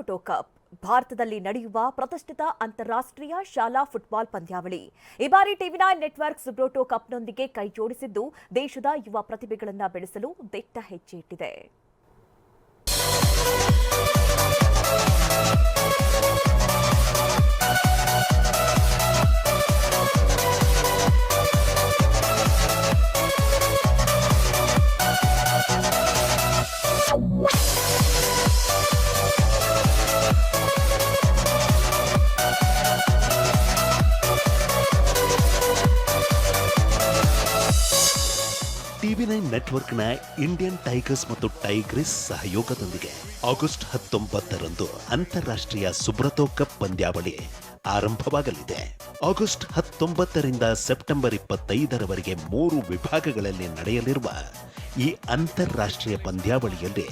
ಸುಬ್ರೋಟೋ cup ಭಾರತದಲ್ಲಿ ನಡೆಯುವ ಪ್ರತಿಷ್ಠಿತ ಅಂತಾರಾಷ್ಟ್ರೀಯ ಶಾಲಾ ಫುಟ್ಬಾಲ್ ಪಂದ್ಯಾವಳಿ. ಈ ಬಾರಿ ಟಿವಿ ನೈನ್ ನೆಟ್ವರ್ಕ್ ಸುಬ್ರೋಟೋ ಕಪ್ನೊಂದಿಗೆ ಕೈಜೋಡಿಸಿದ್ದು ದೇಶದ ಯುವ ಪ್ರತಿಭೆಗಳನ್ನು ಬೆಳೆಸಲು ದಿಟ್ಟ ಹೆಜ್ಜೆ ಇಟ್ಟಿದೆ ಟಿವಿ ನೈನ್ ನೆಟ್ವರ್ಕ್ನ ಇಂಡಿಯನ್ ಟೈಗರ್ಸ್ ಮತ್ತು ಟೈಗ್ರಿಸ್ ಸಹಯೋಗದೊಂದಿಗೆ ಆಗಸ್ಟ್ ಹತ್ತೊಂಬತ್ತರಂದು ಅಂತಾರಾಷ್ಟ್ರೀಯ ಸುಬ್ರತೋ ಕಪ್ ಪಂದ್ಯಾವಳಿ ಆರಂಭವಾಗಲಿದೆ. ಆಗಸ್ಟ್ ಹತ್ತೊಂಬತ್ತರಿಂದ ಸೆಪ್ಟೆಂಬರ್ ಇಪ್ಪತ್ತೈದರವರೆಗೆ ಮೂರು ವಿಭಾಗಗಳಲ್ಲಿ ನಡೆಯಲಿರುವ ಈ ಅಂತಾರಾಷ್ಟ್ರೀಯ ಪಂದ್ಯಾವಳಿಯಲ್ಲಿ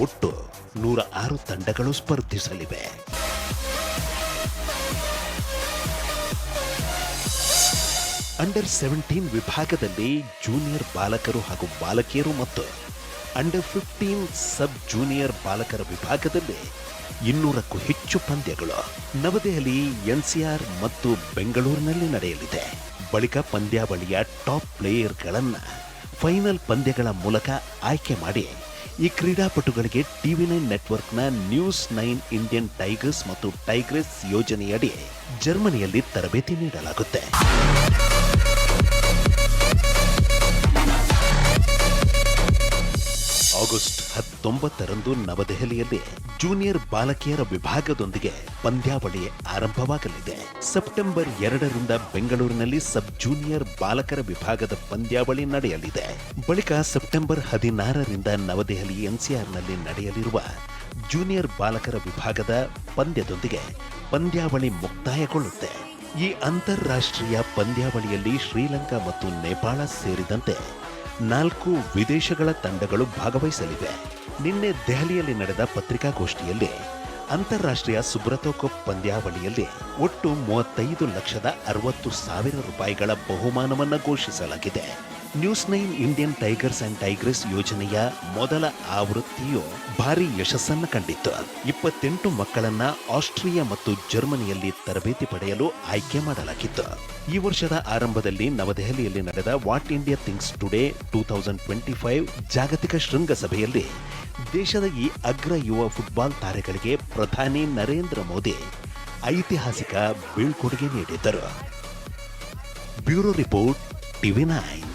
ಒಟ್ಟು ನೂರ ಆರು ತಂಡಗಳು ಸ್ಪರ್ಧಿಸಲಿವೆ. ಅಂಡರ್ ಸೆವೆಂಟೀನ್ ವಿಭಾಗದಲ್ಲಿ ಜೂನಿಯರ್ ಬಾಲಕರು ಹಾಗೂ ಬಾಲಕಿಯರು ಮತ್ತು ಅಂಡರ್ ಫಿಫ್ಟೀನ್ ಸಬ್ ಜೂನಿಯರ್ ಬಾಲಕರ ವಿಭಾಗದಲ್ಲಿ ಇನ್ನೂರಕ್ಕೂ ಹೆಚ್ಚು ಪಂದ್ಯಗಳು ನವದೆಹಲಿ, ಎನ್ಸಿಆರ್ ಮತ್ತು ಬೆಂಗಳೂರಿನಲ್ಲಿ ನಡೆಯಲಿದೆ. ಬಳಿಕ ಪಂದ್ಯಾವಳಿಯ ಟಾಪ್ ಪ್ಲೇಯರ್ಗಳನ್ನ ಫೈನಲ್ ಪಂದ್ಯಗಳ ಮೂಲಕ ಆಯ್ಕೆ ಮಾಡಿ ಈ ಕ್ರೀಡಾಪಟುಗಳಿಗೆ ಟಿವಿ ನೈನ್ ನೆಟ್ವರ್ಕ್ನ ನ್ಯೂಸ್ ನೈನ್ ಇಂಡಿಯನ್ ಟೈಗರ್ಸ್ ಮತ್ತು ಟೈಗ್ರೆಸ್ ಯೋಜನೆಯಡಿ ಜರ್ಮನಿಯಲ್ಲಿ ತರಬೇತಿ ನೀಡಲಾಗುತ್ತೆ. ಆಗಸ್ಟ್ ಹತ್ತೊಂಬತ್ತರಂದು ನವದೆಹಲಿಯಲ್ಲಿ ಜೂನಿಯರ್ ಬಾಲಕಿಯರ ವಿಭಾಗದೊಂದಿಗೆ ಪಂದ್ಯಾವಳಿ ಆರಂಭವಾಗಲಿದೆ. ಸೆಪ್ಟೆಂಬರ್ ಎರಡರಿಂದ ಬೆಂಗಳೂರಿನಲ್ಲಿ ಸಬ್ ಜೂನಿಯರ್ ಬಾಲಕರ ವಿಭಾಗದ ಪಂದ್ಯಾವಳಿ ನಡೆಯಲಿದೆ. ಬಳಿಕ ಸೆಪ್ಟೆಂಬರ್ ಹದಿನಾರರಿಂದ ನವದೆಹಲಿ ಎನ್ಸಿಆರ್ನಲ್ಲಿ ನಡೆಯಲಿರುವ ಜೂನಿಯರ್ ಬಾಲಕರ ವಿಭಾಗದ ಪಂದ್ಯದೊಂದಿಗೆ ಪಂದ್ಯಾವಳಿ ಮುಕ್ತಾಯಗೊಳ್ಳುತ್ತೆ. ಈ ಅಂತಾರಾಷ್ಟ್ರೀಯ ಪಂದ್ಯಾವಳಿಯಲ್ಲಿ ಶ್ರೀಲಂಕಾ ಮತ್ತು ನೇಪಾಳ ಸೇರಿದಂತೆ ನಾಲ್ಕು ವಿದೇಶಗಳ ತಂಡಗಳು ಭಾಗವಹಿಸಲಿವೆ. ನಿನ್ನೆ ದೆಹಲಿಯಲ್ಲಿ ನಡೆದ ಪತ್ರಿಕಾಗೋಷ್ಠಿಯಲ್ಲಿ ಅಂತಾರಾಷ್ಟ್ರೀಯ ಸುಬ್ರತೋ ಕಪ್ ಪಂದ್ಯಾವಳಿಯಲ್ಲಿ ಒಟ್ಟು ಮೂವತ್ತೈದು ಲಕ್ಷದ ಅರವತ್ತು ಸಾವಿರ ರೂಪಾಯಿಗಳ ಬಹುಮಾನವನ್ನು ಘೋಷಿಸಲಾಗಿದೆ. News nine Indian tigers and tigress ಯೋಜನೆಯ ಮೊದಲ ಆವೃತ್ತಿಯು ಭಾರಿ ಯಶಸ್ಸನ್ನು ಕಂಡಿತ್ತು. ಇಪ್ಪತ್ತೆಂಟು ಮಕ್ಕಳನ್ನ ಆಸ್ಟ್ರಿಯಾ ಮತ್ತು ಜರ್ಮನಿಯಲ್ಲಿ ತರಬೇತಿ ಪಡೆಯಲು ಆಯ್ಕೆ ಮಾಡಲಾಗಿತ್ತು. ಈ ವರ್ಷದ ಆರಂಭದಲ್ಲಿ ನವದೆಹಲಿಯಲ್ಲಿ ನಡೆದ what India things today two thousand twenty five ಜಾಗತಿಕ ಶೃಂಗಸಭೆಯಲ್ಲಿ ದೇಶದ ಈ ಅಗ್ರ ಯುವ ಫುಟ್ಬಾಲ್ ತಾರೆಗಳಿಗೆ ಪ್ರಧಾನಿ ನರೇಂದ್ರ ಮೋದಿ ಐತಿಹಾಸಿಕ ಬೀಳ್ಕೊಡುಗೆ ನೀಡಿದ್ದರು. Bureau report TV nine.